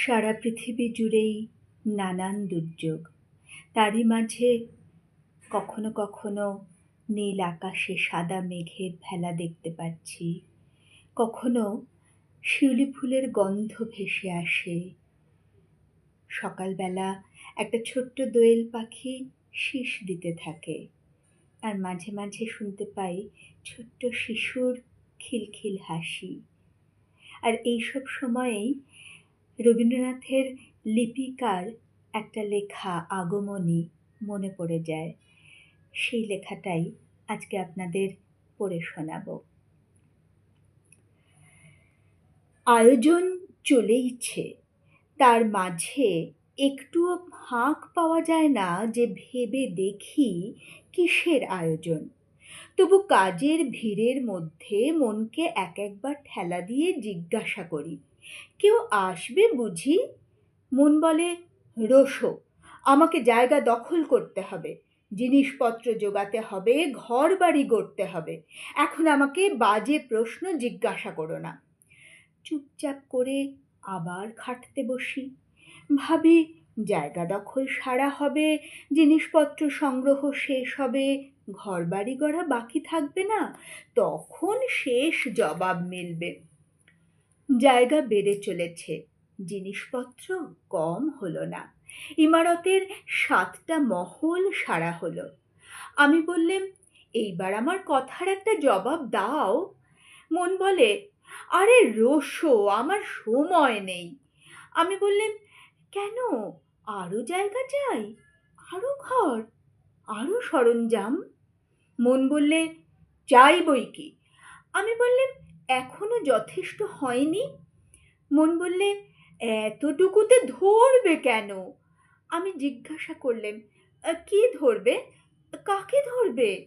সারা পৃথিবী জুড়েই নানান দুর্যোগ। তারই মাঝে কখনো কখনো নীল আকাশে সাদা মেঘের ভেলা দেখতে পাচ্ছি। কখনো শিউলি ফুলের গন্ধ ভেসে আসে। সকালবেলা একটা ছোট্ট দোয়েল পাখি শীষ দিতে থাকে। আর মাঝে মাঝে শুনতে পাই ছোট্ট শিশুর খিলখিল হাসি। আর এইসব সময়েই রবীন্দ্রনাথের লিপিকার একটা লেখা আগমনী মনে পড়ে যায়। সেই লেখাটাই আজকে আপনাদের পড়ে শোনাব। আয়োজন চলেইছে। তার মাঝে একটুও ফাঁক পাওয়া যায় না যে ভেবে দেখি কিসের আয়োজন। তবু কাজের ভিড়ের মধ্যে মনকে এক একবার ঠেলা দিয়ে জিজ্ঞাসা করি, কেউ আসবে বুঝি? মন বলে, রোসো, আমাকে জায়গা দখল করতে হবে, জিনিসপত্র জোগাতে হবে ঘর বাড়ি গড়তে হবে। এখন আমাকে বাজে প্রশ্ন জিজ্ঞাসা করো না। চুপচাপ করে আবার খাটতে বসি। ভাবি, জায়গা দখল সারা হবে, জিনিসপত্র সংগ্রহ শেষ হবে ঘর বাড়ি গড়া বাকি থাকবে না, তখন শেষ জবাব মিলবে। জায়গা বেড়ে চলেছে, জিনিসপত্র কম হলো না। ইমারতের সাতটা মহল সারা হলো। আমি বললেম, এইবার আমার কথার একটা জবাব দাও। মন বলে, আরে রোসো, আমার সময় নেই। আমি বললেম, কেন? আরও জায়গা চাই আরও ঘর আরও সরঞ্জাম? মন বললে চাই বই কি? আমি বললেম, এখনও যথেষ্ট হয়নি। মন বললে, এতটুকুতে ধরবে কেন? আমি জিজ্ঞাসা করলেম কি ধরবে? কাকে ধরবে?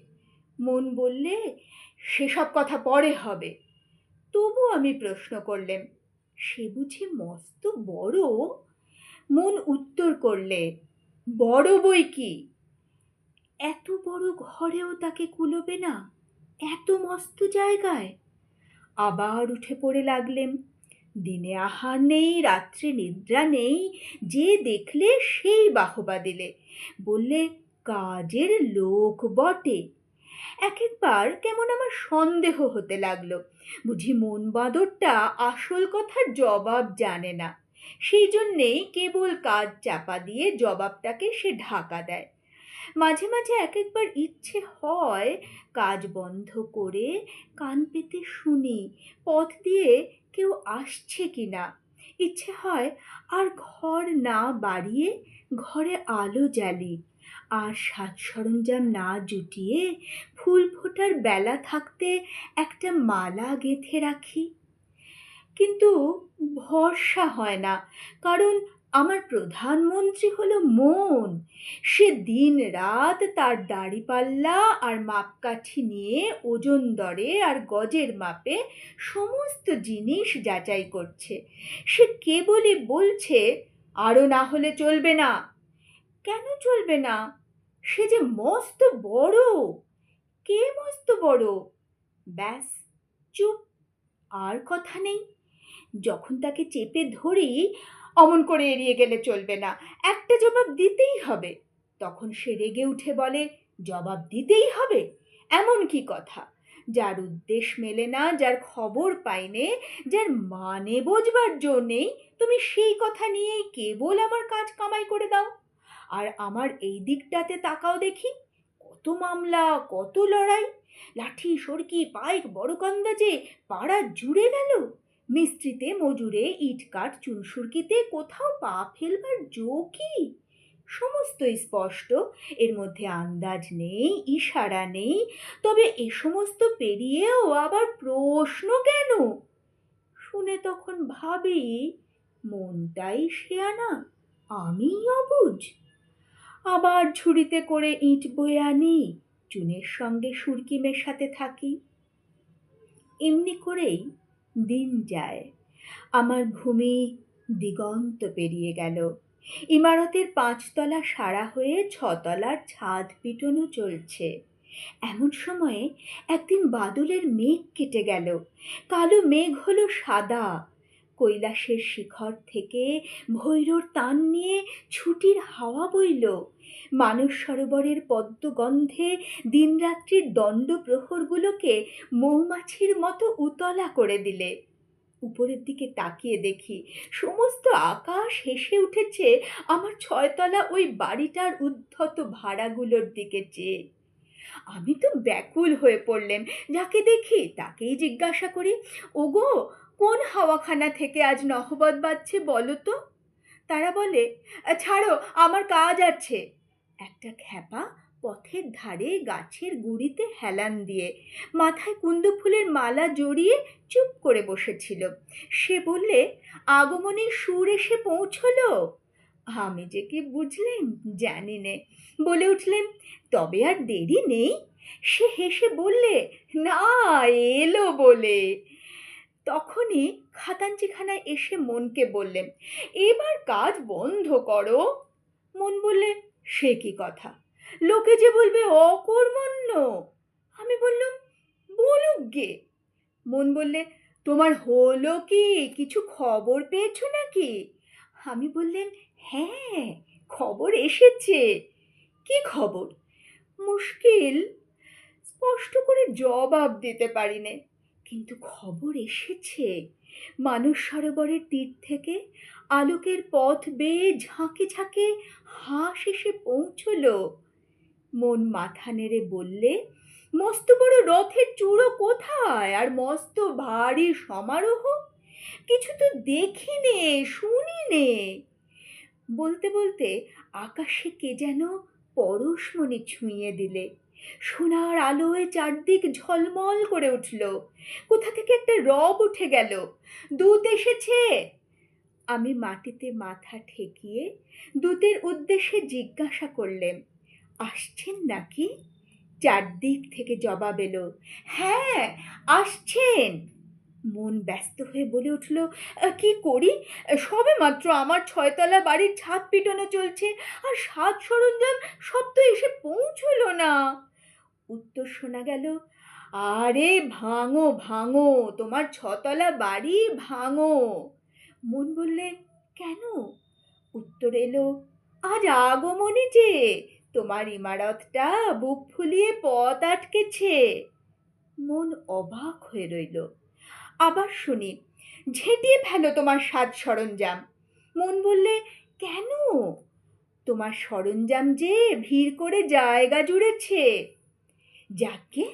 মন বললে, সেসব কথা পরে হবে। তবু আমি প্রশ্ন করলেম, সে বুঝি মস্ত বড়? মন উত্তর করলে, বড় বই কি? এত বড় ঘরেও তাকে কুলোবে না? এত মস্ত জায়গায়? আবার উঠে পড়ে লাগলেম দিনে আহার নেই, রাত্রে নিদ্রা নেই, যে দেখলে সেই বাহবা দিলে। বললে, কাজের লোক বটে। এক একবার কেমন আমার সন্দেহ হতে লাগল। বুঝি মন বাঁদরটা আসল কথার জবাব জানে না। সেই জন্যেই কেবল কাজ চাপা দিয়ে জবাবটাকে সে ঢাকা দেয়। মাঝে মাঝে এক একবার ইচ্ছে হয় কাজ বন্ধ করে কান পেতে শুনি, পথ দিয়ে কেউ আসছে কি না ইচ্ছে হয় আর ঘর না বাড়িয়ে ঘরে আলো জ্বালি, আর সাজ সরঞ্জাম না জুটিয়ে ফুল ফোটার বেলা থাকতে একটা মালা গেঁথে রাখি। কিন্তু ভরসা হয় না, কারণ আমার প্রধানমন্ত্রী হলো মন। সে দিন রাত তার দাড়িপাল্লা আর মাপকাঠি নিয়ে ওজন দরে আর গজের মাপে সমস্ত জিনিস যাচাই করছে। সে কেবলই বলছে আরও না হলে চলবে না। কেন চলবে না? সে যে মস্ত বড়। কে মস্ত বড়? ব্যাস, চুপ, আর কথা নেই। যখন তাকে চেপে ধরি অমন করে এড়িয়ে গেলে চলবে না। একটা জবাব দিতেই হবে। তখন সে রেগে উঠে বলে, জবাব দিতেই হবে? এমন কি কথা? যার উদ্দেশ্য মেলে না, যার খবর পাইনে যার মানে বোঝবার জো নেই, তুমি সেই কথা নিয়েই কেবল আমার কাজ কামাই করে দাও। আর আমার এই দিকটাতে তাকাও দেখি, কত মামলা, কত লড়াই। লাঠি, সরকি, পাইক বড়কন্দা যে পাড়া জুড়ে গেল। মিস্ত্রিতে মজুরে ইটকাট চুনসুরকিতে কোথাও পা ফেলবার জো কি? সমস্ত স্পষ্ট, এর মধ্যে আন্দাজ নেই, ইশারা নেই, তবে এ সমস্ত পেরিয়েও আবার প্রশ্ন কেন? শুনে তখন ভাবি, মনটাই শেয়ানা আমি অবুঝ। আবার ঝুড়িতে করে ইট বয়ে আনি, চুনের সঙ্গে সুরকি মেশাতে থাকি। এমনি করেই দিন যায়। আমার ভূমি দিগন্ত পেরিয়ে গেল। ইমারতের পাঁচতলা সারা হয়ে ছতলার ছাদ পিটনও চলছে। এমন সময়ে একদিন বাদলের মেঘ কেটে গেল। কালো মেঘ হলো সাদা। কৈলাসের শিখর থেকে ভৈরর তান নিয়ে ছুটির হাওয়া বইল। মানস সরোবরের পদ্মগন্ধে দিনরাত্রির দণ্ড প্রহরগুলোকে মৌমাছির মতো উতলা করে দিলে। উপরের দিকে তাকিয়ে দেখি সমস্ত আকাশ হেসে উঠেছে আমার ছয়তলা ওই বাড়িটার উদ্ধত ভাড়াগুলোর দিকে চেয়ে। আমি তো ব্যাকুল হয়ে পড়লেন যাকে দেখি তাকেই জিজ্ঞাসা করি, ওগো কোন হাওয়াখানা থেকে আজ নহবত বাজছে বলো তো? তারা বলে, ছাড়ো, আমার কাজ আছে। একটা খ্যাপা পথের ধারে গাছের গুড়িতে হেলান দিয়ে মাথায় কুন্দ ফুলের মালা জড়িয়ে চুপ করে বসেছিল। সে বললে, আগমনের সুর এসে পৌঁছলো? আমি যে কি বুঝলেন জানি নে। বলে উঠলেন, তবে আর দেরি নেই। সে হেসে বললে, না, এলো বলে। তখনই খাতাঞ্চিখানায় এসে মনকে বললেন, এবার কাজ বন্ধ করো। মন বললে, সে কি কথা? লোকে যে বলবে অকর্মণ্য। আমি বললাম, বলুক গে। মন বললে, তোমার হলো কি? কিছু খবর পেয়েছ নাকি? আমি বললেন হ্যাঁ খবর এসেছে। কি খবর? মুশকিল। স্পষ্ট করে জবাব দিতে পারি নে কিন্তু খবর এসেছে। মানস সরোবরের তীর থেকে আলোকের পথ বেয়ে ঝাঁকে ঝাঁকে হাঁস এসে পৌঁছল। মন মাথা নেড়ে বললে, মস্ত বড় রথের চূড়ো কোথায়? আর মস্ত ভারী সমারোহ? কিছু তো দেখি নে, শুনি নে। বলতে বলতে আকাশে কে যেন পরশমণি ছুঁয়ে দিলে। সোনার আলোয় চারদিক ঝলমল করে উঠল। কোথা থেকে একটা রব উঠে গেল? দূত এসেছে। আমি মাটিতে মাথা ঠেকিয়ে দূতের উদ্দেশ্যে জিজ্ঞাসা করলেন, আসছেন নাকি? চারদিক থেকে জবাব এলো হ্যাঁ আসছেন। মন ব্যস্ত হয়ে বলে উঠল, কি করি? সবে মাত্র আমার ছয়তলা বাড়ির ছাদ পিটানো চলছে, আর সাজ সরঞ্জাম সব তো এসে পৌঁছলো না। উত্তর শোনা গেল, আরে ভাঙো ভাঙো, তোমার ছতলা বাড়ি ভাঙো। মন বললে, কেন? উত্তর এলো, আজ আগমনে যে, তোমার ইমারতটা বুক ফুলিয়ে পথ আটকেছে। মন অবাক হয়ে রইল, আবার শুনি, ঝেঁটিয়ে ফেলো তোমার সাজ সরঞ্জাম। মন বললে, কেন? তোমার সরঞ্জাম যে ভিড় করে জায়গা জুড়েছে যাকে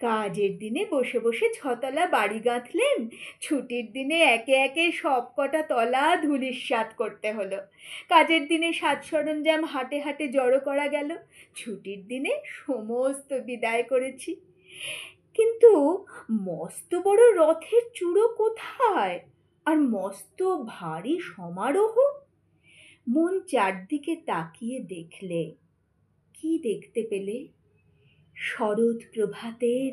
কাজের দিনে বসে বসে ছতলা বাড়ি গাঁথলেন, ছুটির দিনে একে একে সব কটা তলা ধুলিস্বাদ করতে হলো। কাজের দিনে সাজ সরঞ্জাম হাটে হাটে জড়ো করা গেল, ছুটির দিনে সমস্ত বিদায় করেছি। কিন্তু মস্ত বড় রথের চূড়ো কোথায়? আর মস্ত ভারী সমারোহ? মন চারদিকে তাকিয়ে দেখলে, কি দেখতে পেলে? শরৎ প্রভাতের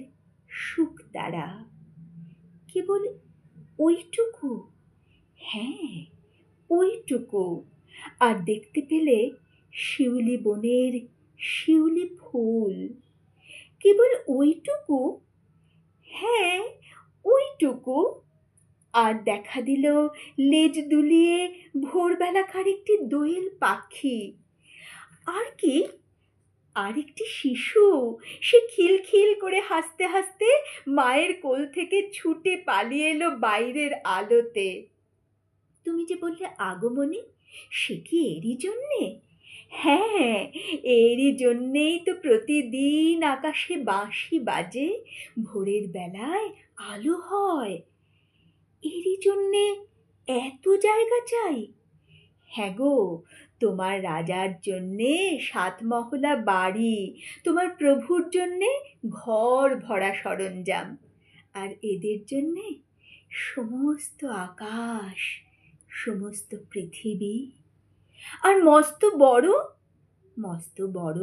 সুখ তারা কেবল ওইটুকু হ্যাঁ ওইটুকু আর দেখতে পেলে শিউলি বনের শিউলি ফুল। কেবল ওইটুকু হ্যাঁ ওইটুকু আর দেখা দিল লেজ দুলিয়ে ভোরবেলাকার একটি দোয়েল পাখি। আর কি আর একটি শিশু। সে খিলখিল করে হাসতে হাসতে মায়ের কোল থেকে ছুটে পালিয়ে এলো বাইরের আলোতে। তুমি যে বললে আগমনী, সে কি এরই জন্যে? হ্যাঁ এরই জন্যেই তো প্রতিদিন আকাশে বাঁশি বাজে, ভোরের বেলায় আলো হয়। এরই জন্যে এত জায়গা চাই? হ্যাঁ গো তোমার রাজার জন্যে সাত মহলা বাড়ি, তোমার প্রভুর জন্যে ঘর ভরা সরঞ্জাম, আর এদের জন্যে সমস্ত আকাশ, সমস্ত পৃথিবী। আর মস্ত বড় মস্ত বড়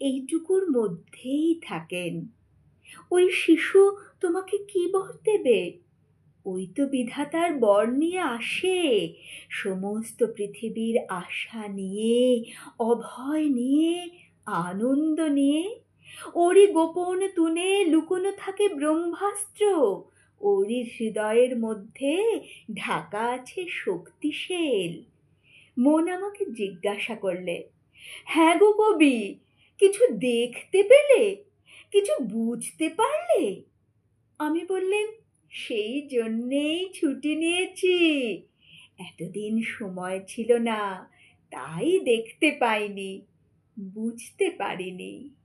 এইটুকুর মধ্যেই থাকেন। ওই শিশু তোমাকে কি বর দেবে? ওই তো বিধাতার বর নিয়ে আসে। সমস্ত পৃথিবীর আশা নিয়ে, অভয় নিয়ে, আনন্দ নিয়ে। ওরই গোপন তুনে লুকোনো থাকে ব্রহ্মাস্ত্র। ওরই হৃদয়ের মধ্যে ঢাকা আছে শক্তিশেল। মন আমাকে জিজ্ঞাসা করলে হ্যাঁ গো কবি, কিছু দেখতে পেলে? কিছু বুঝতে পারলে? আমি বললেন সেই জন্যেই ছুটি নিয়েছি। এতদিন সময় ছিল না তাই দেখতে পাইনি বুঝতে পারিনি।